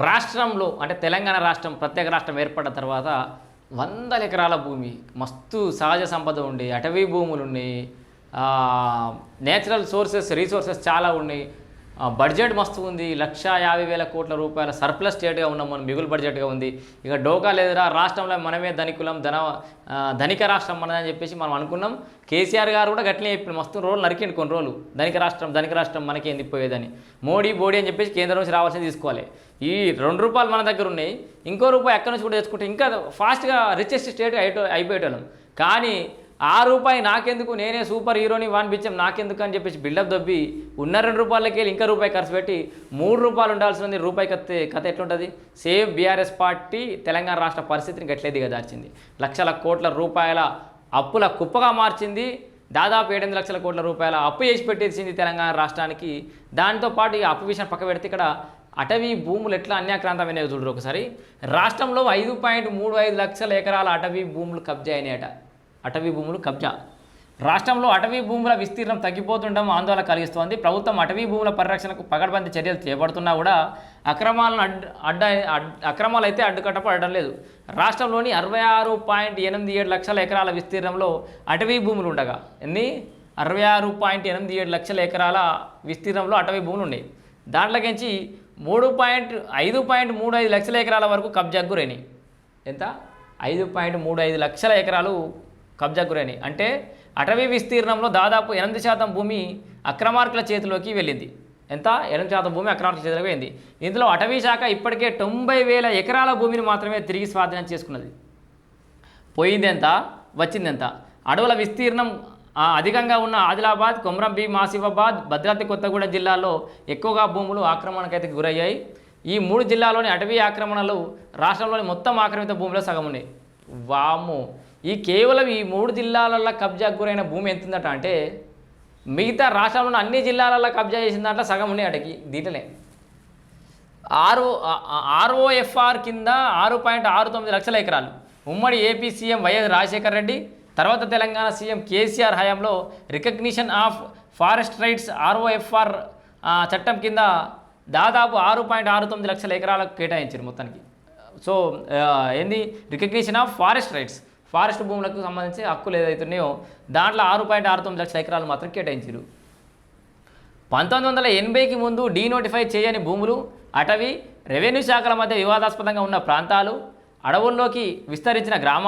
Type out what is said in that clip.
రాష్ట్రంలో అంటే తెలంగాణ రాష్ట్రం ప్రత్యేక రాష్ట్రం ఏర్పడిన తర్వాత వందల ఎకరాల భూమి మస్తు సహజ సంపద ఉండి అటవీ భూములు ఉన్నాయి నేచురల్ సోర్సెస్ రీసోర్సెస్ చాలా ఉన్నాయి బడ్జెట్ మస్తు ఉంది. లక్ష యాభై వేల కోట్ల రూపాయల సర్ప్లస్ స్టేట్గా ఉన్నాం మనం. మిగులు బడ్జెట్గా ఉంది. ఇక డోకా లేదురా. రాష్ట్రంలో మనమే ధనికులం ధన ధనిక రాష్ట్రం మనదని చెప్పేసి మనం అనుకున్నాం. కేసీఆర్ గారు కూడా గట్లనే చెప్పిన మస్తు రోజులు నరికిండు కొన్ని రోజులు ధనిక రాష్ట్రం ధనిక రాష్ట్రం మనకి ఏంది పోయేదని. మోడీ బోడీ అని చెప్పేసి కేంద్రం నుంచి రావాల్సింది తీసుకోవాలి. ఈ రెండు రూపాయలు మన దగ్గర ఉన్నాయి. ఇంకో రూపాయి ఎక్కడి నుంచి కూడా తెచ్చుకుంటే ఇంకా ఫాస్ట్గా రిచెస్ట్ స్టేట్ అయిపో అయిపోయేటోళ్ళం. కానీ ఆ రూపాయి నాకెందుకు? నేనే సూపర్ హీరోని వాన్ బిచ్చం నాకెందుకు అని చెప్పేసి బిల్డప్ దొబ్బి ఉన్న రెండు రూపాయలకి వెళ్ళి ఇంకా రూపాయి ఖర్చు పెట్టి మూడు రూపాయలు ఉండాల్సింది రూపాయి కత్తే కథ ఎట్లుంటుంది? సేమ్ బీఆర్ఎస్ పార్టీ తెలంగాణ రాష్ట్ర పరిస్థితిని గట్లే దిగదార్చింది లక్షల కోట్ల రూపాయల అప్పుల కుప్పగా మార్చింది. దాదాపు ఏడెనిమిది లక్షల కోట్ల రూపాయల అప్పు చేసి పెట్టేసింది తెలంగాణ రాష్ట్రానికి. దాంతో పాటు ఈ అప్పు విషయం పక్క పెడితే ఇక్కడ అటవీ భూములు ఎట్లా అన్యాక్రాంతమైనవి చూడరు ఒకసారి. రాష్ట్రంలో ఐదు పాయింట్ మూడు ఐదు లక్షల ఎకరాల అటవీ భూములు కబ్జా అయినాయట. అటవీ భూములు కబ్జా. రాష్ట్రంలో అటవీ భూముల విస్తీర్ణం తగ్గిపోతుండడం ఆందోళన కలిగిస్తోంది. ప్రభుత్వం అటవీ భూముల పరిరక్షణకు పగడబంది చర్యలు చేపడుతున్నా కూడా అక్రమాలను అడ్ అడ్డ అక్రమాలు అయితే అడ్డుకట్టపడడం లేదు. రాష్ట్రంలోని అరవై ఆరు పాయింట్ ఎనిమిది ఏడు లక్షల ఎకరాల విస్తీర్ణంలో అటవీ భూములు ఉండగా ఎన్ని? అరవై ఆరు పాయింట్ ఎనిమిది ఏడు లక్షల ఎకరాల విస్తీర్ణంలో అటవీ భూములు ఉన్నాయి. దాంట్లోకించి మూడు పాయింట్ ఐదు పాయింట్ మూడు ఐదు లక్షల ఎకరాల వరకు కబ్జాకు గురైనాయి. ఎంత? ఐదు పాయింట్ మూడు ఐదు లక్షల ఎకరాలు కబ్జాకు గురైనాయి అంటే అటవీ విస్తీర్ణంలో దాదాపు ఎనిమిది శాతం భూమి అక్రమార్కుల చేతిలోకి వెళ్ళింది. ఎంత? ఎనిమిది శాతం భూమి అక్రమార్కుల చేతిలోకి వెళ్ళింది. ఇందులో అటవీ శాఖ ఇప్పటికే తొంభై వేల ఎకరాల భూమిని మాత్రమే తిరిగి స్వాధీనం చేసుకున్నది. పోయింది ఎంత? వచ్చింది ఎంత? అడవుల విస్తీర్ణం అధికంగా ఉన్న ఆదిలాబాద్ కొమరంబి మాసిఫాబాద్ భద్రాద్రి కొత్తగూడెం జిల్లాల్లో ఎక్కువగా భూములు ఆక్రమణకైతే గురయ్యాయి. ఈ మూడు జిల్లాలోని అటవీ ఆక్రమణలు రాష్ట్రంలోని మొత్తం ఆక్రమిత భూమిలో సగం ఉన్నాయి వాము ఈ కేవలం ఈ మూడు జిల్లాలలో కబ్జాకు గురైన భూమి ఎంత ఉందట అంటే మిగతా రాష్ట్రంలోని అన్ని జిల్లాలలో కబ్జా చేసిన దాంట్లో సగం ఉన్నాయి అటకి దీంట్లోనే ఆర్ఓ ఆర్ఓఎఫ్ఆర్ కింద ఆరు పాయింట్ ఆరు తొమ్మిది లక్షల ఎకరాలు. ఉమ్మడి AP CM YS Rajasekhar Reddy తర్వాత తెలంగాణ సీఎం కేసీఆర్ హయాంలో recognition of forest rights ROFR చట్టం కింద దాదాపు ఆరు పాయింట్ ఆరు తొమ్మిది లక్షల ఎకరాలకు కేటాయించారు మొత్తానికి. సో ఏంది? Recognition of forest rights. Forest భూములకు సంబంధించి హక్కులు ఏదైతున్నాయో దాంట్లో ఆరు పాయింట్ ఆరు తొమ్మిది లక్షల ఎకరాలు మాత్రం కేటాయించారు పంతొమ్మిది వందల ఎనభైకి ముందు డీనోటిఫై చేయని భూములు అటవీ రెవెన్యూ శాఖల మధ్య వివాదాస్పదంగా ఉన్న ప్రాంతాలు అడవుల్లోకి విస్తరించిన గ్రామాలు